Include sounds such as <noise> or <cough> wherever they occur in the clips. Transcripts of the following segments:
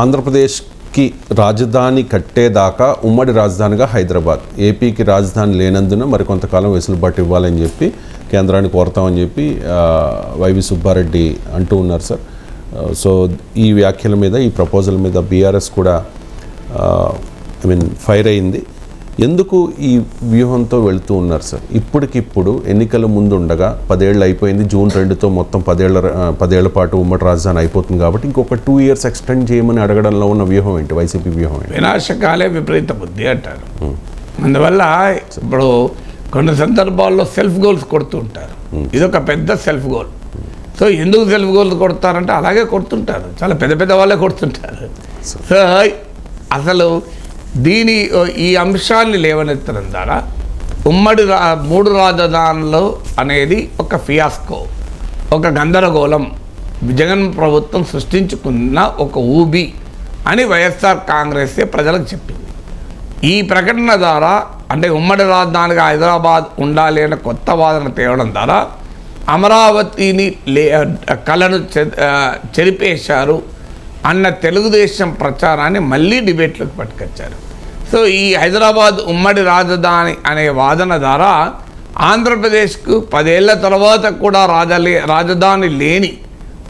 ఆంధ్రప్రదేశ్కి రాజధాని కట్టేదాకా ఉమ్మడి రాజధానిగా హైదరాబాద్. ఏపీకి రాజధాని లేనందున మరికొంతకాలం వెసులుబాటు ఇవ్వాలని చెప్పి కేంద్రాన్ని కోరతామని చెప్పి వైవి సుబ్బారెడ్డి అంటూ ఉన్నారు సార్. సో ఈ వ్యాఖ్యల మీద ఈ ప్రపోజల్ మీద బీఆర్ఎస్ కూడా ఐ మీన్ ఫైర్ అయింది. ఎందుకు ఈ వ్యూహంతో వెళ్తూ ఉన్నారు సార్? ఇప్పటికిప్పుడు ఎన్నికల ముందు ఉండగా పదేళ్ళు అయిపోయింది జూన్ రెండుతో మొత్తం పదేళ్ళ పదేళ్ళ పాటు ఉమ్మడి రాజధాని అయిపోతుంది కాబట్టి ఇంకొక టూ ఇయర్స్ ఎక్స్టెండ్ చేయమని అడగడంలో ఉన్న వ్యూహం ఏంటి? వైసీపీ వ్యూహం ఏంటి? వినాశకాలే విపరీత బుద్ధి అంటారు. అందువల్ల ఇప్పుడు కొన్ని సందర్భాల్లో సెల్ఫ్ గోల్స్ కొడుతూ ఉంటారు. ఇది ఒక పెద్ద సెల్ఫ్ గోల్. సో ఎందుకు సెల్ఫ్ గోల్స్ కొడతారంటే అలాగే కొడుతుంటారు. చాలా పెద్ద పెద్ద వాళ్ళే కొడుతుంటారు. సో అసలు దీని ఈ అంశాన్ని లేవనెత్తడం ద్వారా ఉమ్మడి రా మూడు రాజధానులు అనేది ఒక ఫియాస్కో ఒక గందరగోళం జగన్ ప్రభుత్వం సృష్టించుకున్న ఒక ఊబి అని వైఎస్ఆర్ కాంగ్రెస్ ప్రజలకు చెప్పింది. ఈ ప్రకటన ద్వారా అంటే ఉమ్మడి రాజధానిగా హైదరాబాద్ ఉండాలి అనే కొత్త వాదన తేవడం ద్వారా అమరావతిని లే కళను చె- చెరిపేశారు అన్న తెలుగుదేశం ప్రచారాన్ని మళ్ళీ డిబేట్లోకి పట్టుకొచ్చారు. సో ఈ హైదరాబాద్ ఉమ్మడి రాజధాని అనే వాదన ద్వారా ఆంధ్రప్రదేశ్కు పదేళ్ళ తర్వాత కూడా రాజలే రాజధాని లేని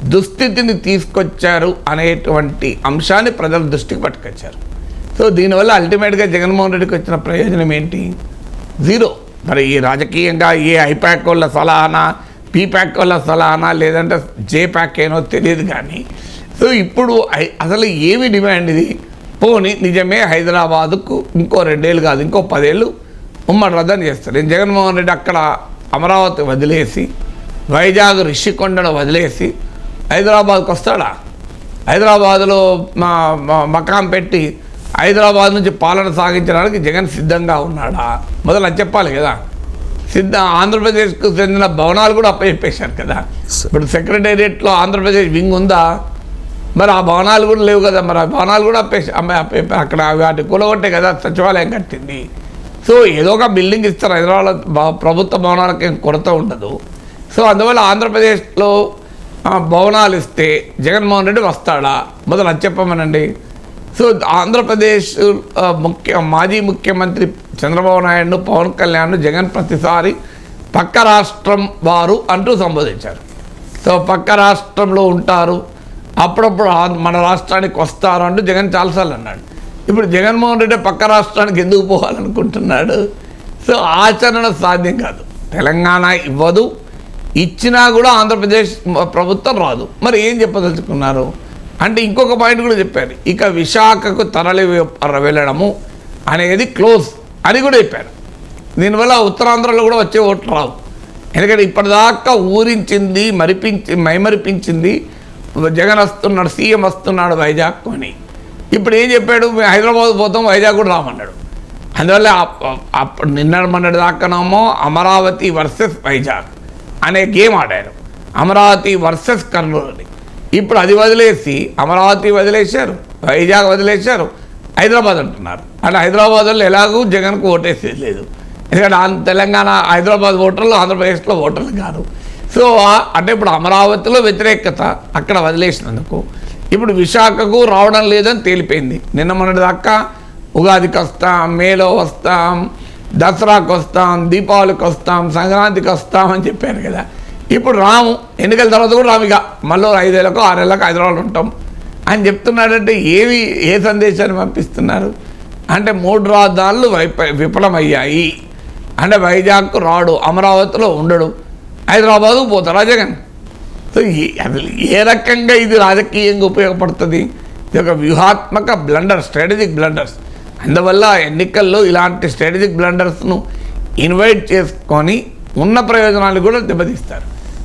దుస్థితిని తీసుకొచ్చారు అనేటువంటి అంశాన్ని ప్రజల దృష్టికి పట్టుకొచ్చారు. సో దీనివల్ల అల్టిమేట్గా జగన్మోహన్ రెడ్డికి వచ్చిన ప్రయోజనం ఏంటి? జీరో మరి ఈ రాజకీయంగా ఏ ఐప్యాక్ వాళ్ళ సలహానా పీప్యాక్ వాళ్ళ సలహానా లేదంటే జే ప్యాక్ ఏనో తెలియదు కానీ సో ఇప్పుడు ఐ- అసలు ఏమి డిమాండ్ ఇది? పోని నిజమే హైదరాబాదుకు ఇంకో రెండేళ్ళు కాదు ఇంకో పదేళ్ళు ఉమ్మడి రద్దని చేస్తారు. నేను జగన్మోహన్ రెడ్డి అక్కడ అమరావతి వదిలేసి వైజాగ్ రిషికొండను వదిలేసి హైదరాబాద్కి వస్తాడా? హైదరాబాద్లో మా మకాం పెట్టి హైదరాబాద్ నుంచి పాలన సాగించడానికి జగన్ సిద్ధంగా ఉన్నాడా? మొదలు అది చెప్పాలి కదా. సిద్ధ ఆంధ్రప్రదేశ్కు చెందిన భవనాలు కూడా అప్పచెప్పేశారు కదా. ఇప్పుడు సెక్రటేరియట్లో ఆంధ్రప్రదేశ్ వింగ్ ఉందా? మరి ఆ భవనాలు కూడా లేవు కదా మరి ఆ భవనాలు కూడా అప్పేసి అక్కడ వాటి కూలగొట్టే కదా సచివాలయం కట్టింది. సో ఏదో ఒక బిల్డింగ్ ఇస్తారు హైదరాబాద్ ప్రభుత్వ భవనాలకి ఏం కొరత ఉండదు. సో అందువల్ల ఆంధ్రప్రదేశ్లో భవనాలు ఇస్తే జగన్మోహన్ రెడ్డి వస్తాడా? మొదలు అది చెప్పమనండి. సో ఆంధ్రప్రదేశ్ ముఖ్య మాజీ ముఖ్యమంత్రి చంద్రబాబు నాయుడు పవన్ కళ్యాణ్ జగన్ ప్రతిసారి పక్క రాష్ట్రం వారు అంటూ సంబోధించారు. సో పక్క రాష్ట్రంలో ఉంటారు. అప్పుడప్పుడు మన రాష్ట్రానికి వస్తారు అంటూ జగన్ చాలాసార్లు అన్నాడు. ఇప్పుడు జగన్మోహన్ రెడ్డి పక్క రాష్ట్రానికి ఎందుకు పోవాలనుకుంటున్నాడు? సో ఆచరణ సాధ్యం కాదు. తెలంగాణ ఇవ్వదు. ఇచ్చినా కూడా ఆంధ్రప్రదేశ్ ప్రభుత్వం రాదు. మరి ఏం చెప్పదలుచుకున్నారు? అంటే ఇంకొక పాయింట్ కూడా చెప్పారు. ఇక విశాఖకు తరలి వెళ్ళడము అనేది క్లోజ్ అని కూడా చెప్పారు. దీనివల్ల ఉత్తరాంధ్రలో కూడా వచ్చే ఓట్లు రావు. ఎందుకంటే ఇప్పటిదాకా ఊరించింది మరిపించి మైమరిపించింది జగన్ వస్తున్నాడు సీఎం వస్తున్నాడు వైజాగ్ అని ఇప్పుడు ఏం చెప్పాడు? హైదరాబాద్ పోతాం వైజాగ్ కూడా రామన్నాడు. అందువల్ల అప్పుడు నిన్న మొన్నటి దాకానేమో అమరావతి వర్సెస్ వైజాగ్ అనే గేమ్ ఆడారు. అమరావతి వర్సెస్ కర్నూలు అని ఇప్పుడు అది వదిలేసి అమరావతి వదిలేశారు వైజాగ్ వదిలేశారు హైదరాబాద్ అంటున్నారు. అంటే హైదరాబాద్ వాళ్ళు ఎలాగూ జగన్కు ఓటేసేది లేదు. ఎందుకంటే తెలంగాణ హైదరాబాద్ ఓటర్లు ఆంధ్రప్రదేశ్లో ఓటర్లు కాదు. సో అంటే ఇప్పుడు అమరావతిలో వ్యతిరేకత అక్కడ వదిలేసినందుకు ఇప్పుడు విశాఖకు రావడం లేదని తేలిపోయింది. నిన్న మొన్నటి దాకా ఉగాదికి వస్తాం మేలో వస్తాం దసరాకు వస్తాం దీపావళికి వస్తాం సంక్రాంతికి వస్తాం అని చెప్పారు కదా. ఇప్పుడు రాము ఎన్నికల తర్వాత కూడా రాము ఇక మళ్ళీ ఐదేళ్ళకు ఆరేళ్ళకు హైదరాబాద్ ఉంటాం అని చెప్తున్నాడంటే ఏవి ఏ సందేశాన్ని పంపిస్తున్నారు? అంటే మూడు రాజధానులు వైప విఫలమయ్యాయి. అంటే వైజాగ్కు రాడు అమరావతిలో ఉండడు. హైదరాబాదు పోతారా జగన్ అసలు ఏ రకంగా ఇది రాజకీయంగా ఉపయోగపడుతుంది? ఇది ఒక వ్యూహాత్మక బ్లండర్ స్ట్రాటజిక్ బ్లండర్స్. అందువల్ల ఎన్నికల్లో ఇలాంటి స్ట్రాటజిక్ బ్లండర్స్ను ఇన్వైట్ చేసుకొని ఉన్న ప్రయోజనాలు కూడా దెబ్బతీస్తారు.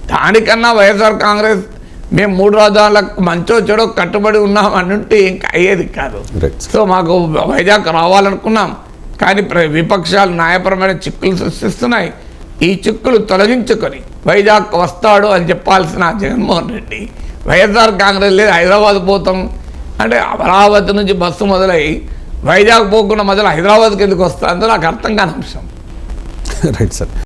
దానికన్నా వైఎస్ఆర్ కాంగ్రెస్ మేము మూడు రాజధానులకు మంచో చెడో కట్టుబడి ఉన్నాం అంటే ఇంకా అయ్యేది కాదు. సో మాకు వైజాగ్ రావాలనుకున్నాం. కానీ ప్ర- విపక్షాలు న్యాయపరమైన చిక్కులు సృష్టిస్తున్నాయి. ఈ చిక్కులు తొలగించుకొని వైజాగ్ వస్తాడు అని చెప్పాల్సిన జగన్మోహన్ రెడ్డి. వైఎస్ఆర్ కాంగ్రెస్ లేదు హైదరాబాద్ పోతాం. అంటే అమరావతి నుంచి బస్సు మొదలై వైజాగ్ పోకుండా మొదలు హైదరాబాద్కి ఎందుకు వస్తుందో నాకు అర్థం కాని అంశం. <laughs> Right sir.